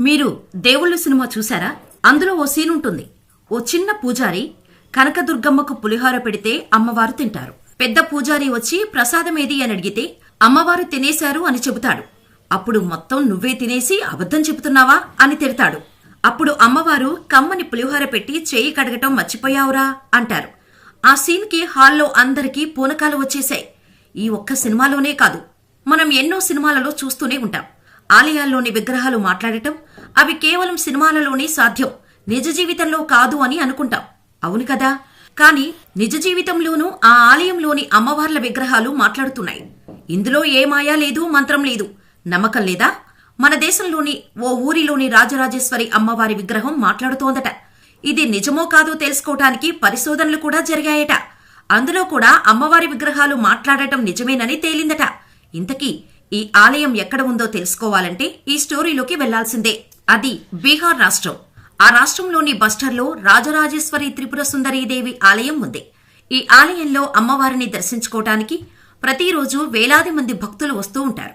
మీరు దేవుళ్ళు సినిమా చూసారా అందులో ఓ సీన్ ఉంటుంది. ఓ చిన్న పూజారి కనకదుర్గమ్మకు పులిహోర పెడితే అమ్మవారు తింటారు. పెద్ద పూజారి వచ్చి ప్రసాదం ఏది? అని అడిగితే అమ్మవారు తినేశారు అని చెబుతాడు. అప్పుడు మొత్తం నువ్వే తినేసి అబద్ధం చెబుతున్నావా? అని తిడతాడు. అప్పుడు అమ్మవారు కమ్మని పులిహోర పెట్టి చేయి కడగటం మర్చిపోయావురా? అంటారు. ఆ సీన్కి హాల్లో అందరికీ పూనకాలు వచ్చేశాయి. ఈ ఒక్క సినిమాలోనే కాదు మనం ఎన్నో సినిమాలలో చూస్తూనే ఉంటాం. ఆలయాల్లోని విగ్రహాలు మాట్లాడటం అవి కేవలం సినిమాలలోనే సాధ్యం. నిజ జీవితంలో కాదు అని అనుకుంటాం. అవును కదా? కానీ నిజ జీవితంలోనూ ఆ ఆలయంలోని అమ్మవార్ల విగ్రహాలు మాట్లాడుతున్నాయి. ఇందులో ఏ మాయా లేదు మంత్రం లేదు. నమ్మకం లేదా? మన దేశంలోని ఓ ఊరిలోని రాజరాజేశ్వరి అమ్మవారి విగ్రహం మాట్లాడుతోందట. ఇది నిజమో కాదో తెలుసుకోవటానికి పరిశోధనలు కూడా జరిగాయట. అందులో కూడా అమ్మవారి విగ్రహాలు మాట్లాడటం నిజమేనని తేలిందట. ఇంతకీ ఈ ఆలయం ఎక్కడ ఉందో తెలుసుకోవాలంటే ఈ స్టోరీలోకి వెళ్ళాల్సిందే. అది బీహార్ రాష్ట్రం. ఆ రాష్ట్రంలోని బస్టర్లో రాజరాజేశ్వరి త్రిపుర సుందరీదేవి ఆలయం ఉంది. ఈ ఆలయంలో అమ్మవారిని దర్శించుకోవటానికి ప్రతిరోజు వేలాది మంది భక్తులు వస్తూ ఉంటారు.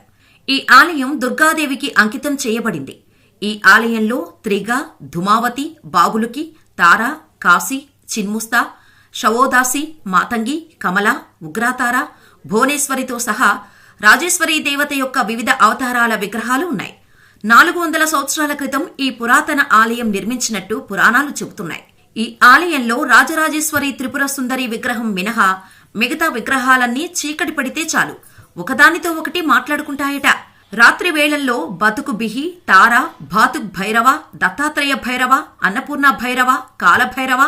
ఈ ఆలయం దుర్గాదేవికి అంకితం చేయబడింది. ఈ ఆలయంలో త్రిగ ధుమావతి బాగులుకి తార కాశీ చిన్ముస్తా షవోదాసి మాతంగి కమల ఉగ్రాతార భువనేశ్వరితో సహా రాజేశ్వరీ దేవత యొక్క వివిధ అవతారాల విగ్రహాలు ఉన్నాయి. నాలుగు వందల సంవత్సరాల క్రితం ఈ పురాతన ఆలయం నిర్మించినట్టు పురాణాలు చెబుతున్నాయి. ఈ ఆలయంలో రాజరాజేశ్వరి త్రిపుర సుందరి విగ్రహం మినహా మిగతా విగ్రహాలన్నీ చీకటి పడితే చాలు. ఒకదానితో ఒకటి మాట్లాడుకుంటాయట. రాత్రి వేళల్లో బతుకు బిహి తార భాతుక్ భైరవ దత్తాత్రేయ భైరవ అన్నపూర్ణ భైరవ కాలభైరవ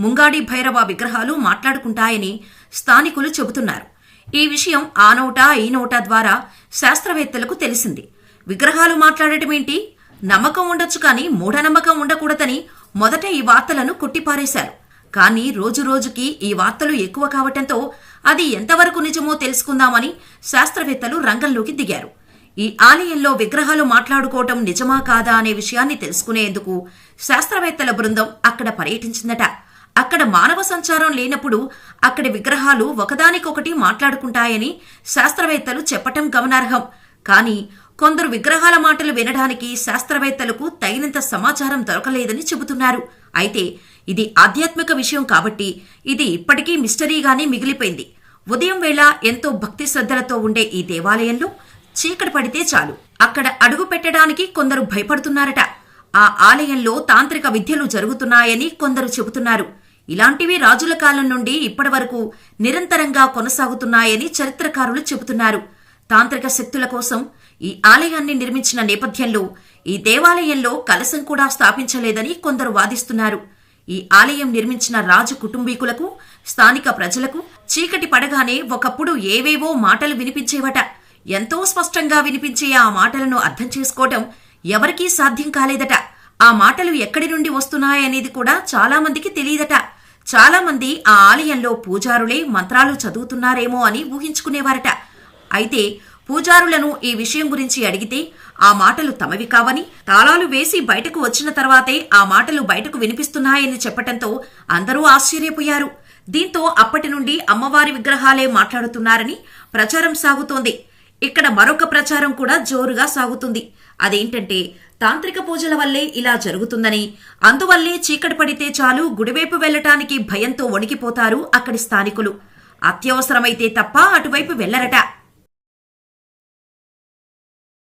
ముంగాడి భైరవ విగ్రహాలు మాట్లాడుకుంటాయని స్థానికులు చెబుతున్నారు. ఈ విషయం ఆ నోటా ఈ నోటా ద్వారా శాస్త్రవేత్తలకు తెలిసింది. విగ్రహాలు మాట్లాడటమేంటి నమ్మకం ఉండొచ్చు కానీ మూఢనమ్మకం ఉండకూడదని మొదట ఈ వార్తలను కొట్టిపారేశారు. కానీ రోజురోజుకి ఈ వార్తలు ఎక్కువ కావటంతో అది ఎంతవరకు నిజమో తెలుసుకుందామని శాస్త్రవేత్తలు రంగంలోకి దిగారు. ఈ ఆలయంలో విగ్రహాలు మాట్లాడుకోవటం నిజమా కాదా అనే విషయాన్ని తెలుసుకునేందుకు శాస్త్రవేత్తల బృందం అక్కడ పర్యటించిందట. అక్కడ మానవ సంచారం లేనప్పుడు అక్కడి విగ్రహాలు ఒకదానికొకటి మాట్లాడుకుంటాయని శాస్త్రవేత్తలు చెప్పటం గమనార్హం. కానీ కొందరు విగ్రహాల మాటలు వినడానికి శాస్త్రవేత్తలకు తగినంత సమాచారం దొరకలేదని చెబుతున్నారు. అయితే ఇది ఆధ్యాత్మిక విషయం కాబట్టి ఇది ఇప్పటికీ మిస్టరీగానే మిగిలిపోయింది. ఉదయం వేళ ఎంతో భక్తి శ్రద్ధలతో ఉండే ఈ దేవాలయంలో చీకటి పడితే చాలు. అక్కడ అడుగు పెట్టడానికి కొందరు భయపడుతున్నారట. ఆ ఆలయంలో తాంత్రిక విద్యలు జరుగుతున్నాయని కొందరు చెబుతున్నారు. ఇలాంటివి రాజుల కాలం నుండి ఇప్పటి వరకు నిరంతరంగా కొనసాగుతున్నాయని చరిత్రకారులు చెబుతున్నారు. తాంత్రిక శక్తుల కోసం ఈ ఆలయాన్ని నిర్మించిన నేపథ్యంలో ఈ దేవాలయంలో కలశం కూడా స్థాపించలేదని కొందరు వాదిస్తున్నారు. ఈ ఆలయం నిర్మించిన రాజు కుటుంబీకులకు స్థానిక ప్రజలకు చీకటి పడగానే ఒకప్పుడు ఏవేవో మాటలు వినిపించేవట. ఎంతో స్పష్టంగా వినిపించే ఆ మాటలను అర్థం చేసుకోవటం ఎవరికీ సాధ్యం కాలేదట. ఆ మాటలు ఎక్కడి నుండి వస్తున్నాయనేది కూడా చాలామందికి తెలియదట. చాలా మంది ఆ ఆలయంలో పూజారులే మంత్రాలు చదువుతున్నారేమో అని ఊహించుకునేవారట. అయితే పూజారులను ఈ విషయం గురించి అడిగితే ఆ మాటలు తమవి కావని తాళాలు వేసి బయటకు వచ్చిన తర్వాతే ఆ మాటలు బయటకు వినిపిస్తున్నాయని చెప్పటంతో అందరూ ఆశ్చర్యపోయారు. దీంతో అప్పటి నుండి అమ్మవారి విగ్రహాలే మాట్లాడుతున్నారని ప్రచారం సాగుతోంది. ఇక్కడ మరొక ప్రచారం కూడా జోరుగా సాగుతుంది. అదేంటంటే తాంత్రిక పూజల వల్లే ఇలా జరుగుతుందని అందువల్లే చీకటి పడితే చాలు గుడివైపు వెళ్ళటానికి భయంతో వణికిపోతారు అక్కడి స్థానికులు. అత్యవసరమైతే తప్ప అటువైపు వెళ్ళరట